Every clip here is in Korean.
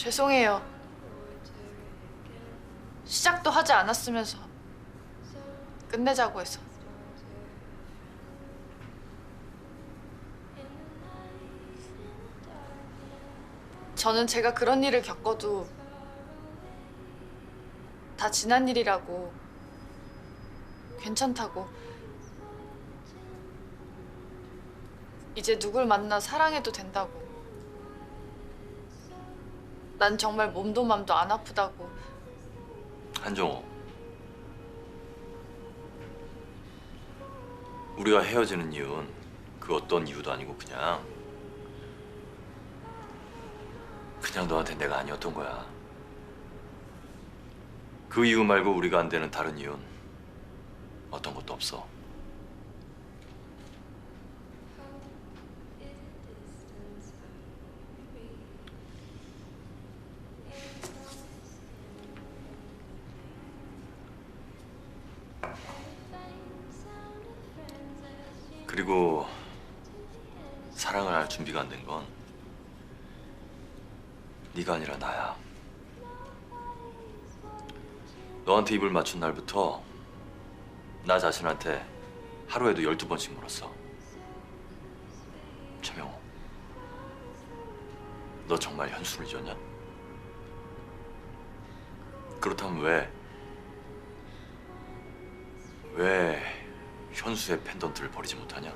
죄송해요. 시작도 하지 않았으면서 끝내자고 해서. 저는 제가 그런 일을 겪어도 다 지난 일이라고 괜찮다고 이제 누굴 만나 사랑해도 된다고 난 정말 몸도 맘도 안 아프다고 한정호. 우리가 헤어지는 이유는 그 어떤 이유도 아니고 그냥 그냥 너한테 내가 아니었던 거야. 그 이유 말고 우리가 안 되는 다른 이유는 어떤 것도 없어. 그리고 사랑을 할 준비가 안 된 건 네가 아니라 나야. 너한테 입을 맞춘 날부터 나 자신한테 하루에도 열두 번씩 물었어. 최명호, 너 정말 현수를 잊었냐? 그렇다면 왜, 왜 현수의 펜던트를 버리지 못하냐?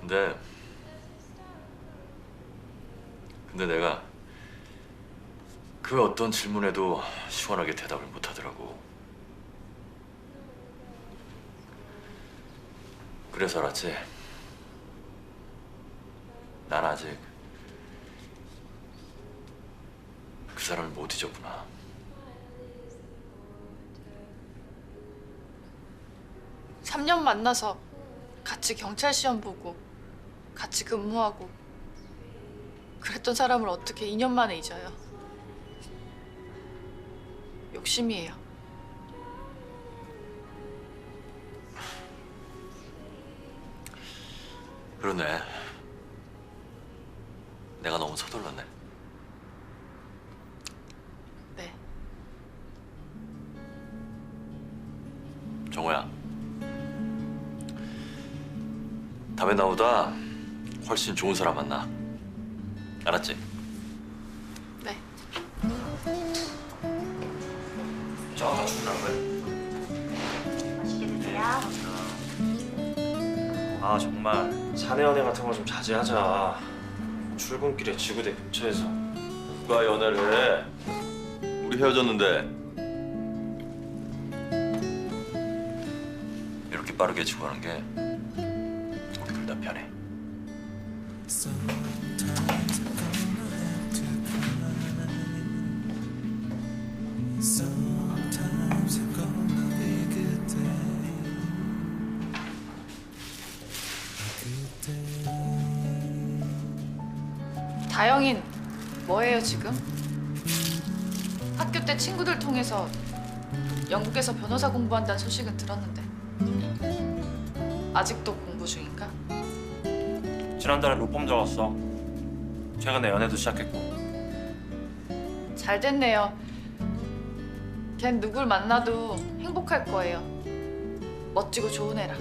근데 근데 내가 그 어떤 질문에도 시원하게 대답을 못 하더라고. 그래서 알았지. 난 아직 그 사람을 못 잊었구나. 삼 년 만나서 같이 경찰 시험 보고 같이 근무하고 그랬던 사람을 어떻게 2년 만에 잊어요? 욕심이에요. 그러네. 내가 너무 서둘렀네. 네. 정호야. 다음에 나보다 훨씬 좋은 사람 만나. 알았지? 네. 자, 나 출근하는 거야. 맛있게 드세요. 아 정말 사내 연애 같은 거 좀 자제하자 출근길에 지구대 근처에서 누가 연애를 해? 우리 헤어졌는데. 빠르게 지고 가는 게 우리 둘 다 편해. 다영인 뭐해요 지금? 학교 때 친구들 통해서 영국에서 변호사 공부한다는 소식은 들었는데 아직도 공부 중인가? 지난달에 로펌 적었어 최근에 연애도 시작했고 잘 됐네요. 걘 누굴 만나도 행복할 거예요. 멋지고 좋은 애라.